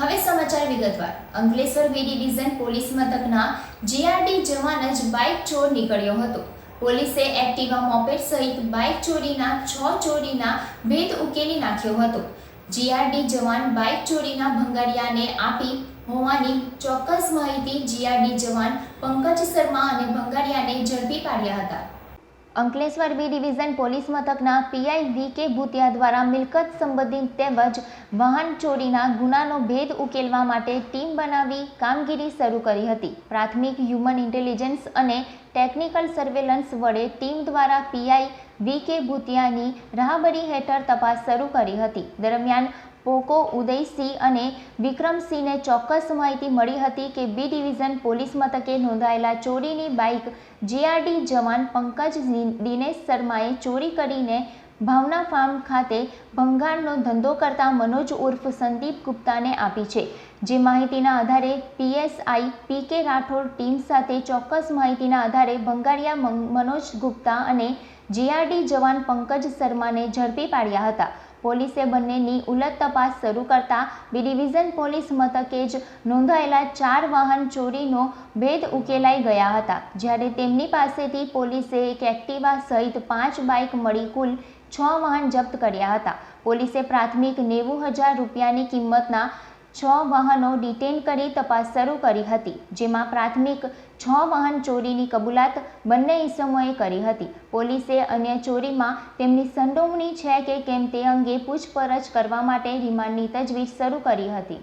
હવે સમાચાર વિગતવાર. અંકલેશ્વર બી ડિવિઝન પોલીસ મથકના જીઆરડી જવાન જ બાઇક ચોર નીકળ્યો હતો. પોલીસે એક્ટિવા મોપેડ સહિત બાઇક ચોરીના, છ ચોરીના ભેદ ઉકેલી નાખ્યો હતો. જીઆરડી જવાન બાઇક ચોરીના ભંગારિયાને આપી હોવાની ચોક્કસ માહિતી જીઆરડી જવાન પંકજ શર્મા અને ભંગારિયાને ઝડપી પાડ્યા હતા. અંકલેશ્વર બી ડિવિઝન પોલીસ મથકના પીઆઈ વી કે ભૂતિયા દ્વારા મિલકત સંબંધિત તેમજ વાહન ચોરીના ગુનાનો ભેદ ઉકેલવા માટે ટીમ બનાવી કામગીરી શરૂ કરી હતી. પ્રાથમિક હ્યુમન ઇન્ટેલિજન્સ અને ટેકનિકલ સર્વેલન્સ વડે ટીમ દ્વારા પીઆઈ વી કે ભૂતિયાની રાહબરી હેઠળ તપાસ શરૂ કરી હતી. દરમિયાન પોકો ઉદયસિંહ અને વિક્રમસિંહને ચોક્કસ માહિતી મળી હતી કે બી ડિવિઝન પોલીસ મથકે નોંધાયેલા ચોરીની બાઇક જીઆરડી જવાન પંકજ દિનેશ શર્માએ ચોરી કરીને ભાવના ફાર્મ ખાતે ભંગારનો ધંધો કરતા મનોજ ઉર્ફ સંદીપ ગુપ્તાને આપી છે. જે માહિતીના આધારે પીએસઆઈ પી કે રાઠોડ ટીમ સાથે ચોક્કસ માહિતીના આધારે ભંગારિયા મનોજ ગુપ્તા અને જીઆરડી જવાન પંકજ શર્માને ઝડપી પાડ્યા હતા. પોલીસે બંનેની ઉલટ તપાસ શરૂ કરતા બી ડિવિઝન પોલીસ મથકે જ નોંધાયેલા ચાર વાહન ચોરીનો ભેદ ઉકેલાઈ ગયા હતા. જ્યારે તેમની પાસેથી પોલીસે એક એક્ટિવા સહિત પાંચ બાઇક મળી કુલ છ વાહન જપ્ત કર્યા હતા. પોલીસે પ્રાથમિક નેવું હજાર રૂપિયાની કિંમતના છ વાહનો ડિટેન કરી તપાસ શરૂ કરી હતી, જેમાં પ્રાથમિક છ વાહન ચોરીની કબૂલાત બંને ઇસમોએ કરી હતી. પોલીસે અન્ય ચોરીમાં તેમની સંડોવણી છે કે કેમ તે અંગે પૂછપરછ કરવા માટે રિમાન્ડની તજવીજ શરૂ કરી હતી.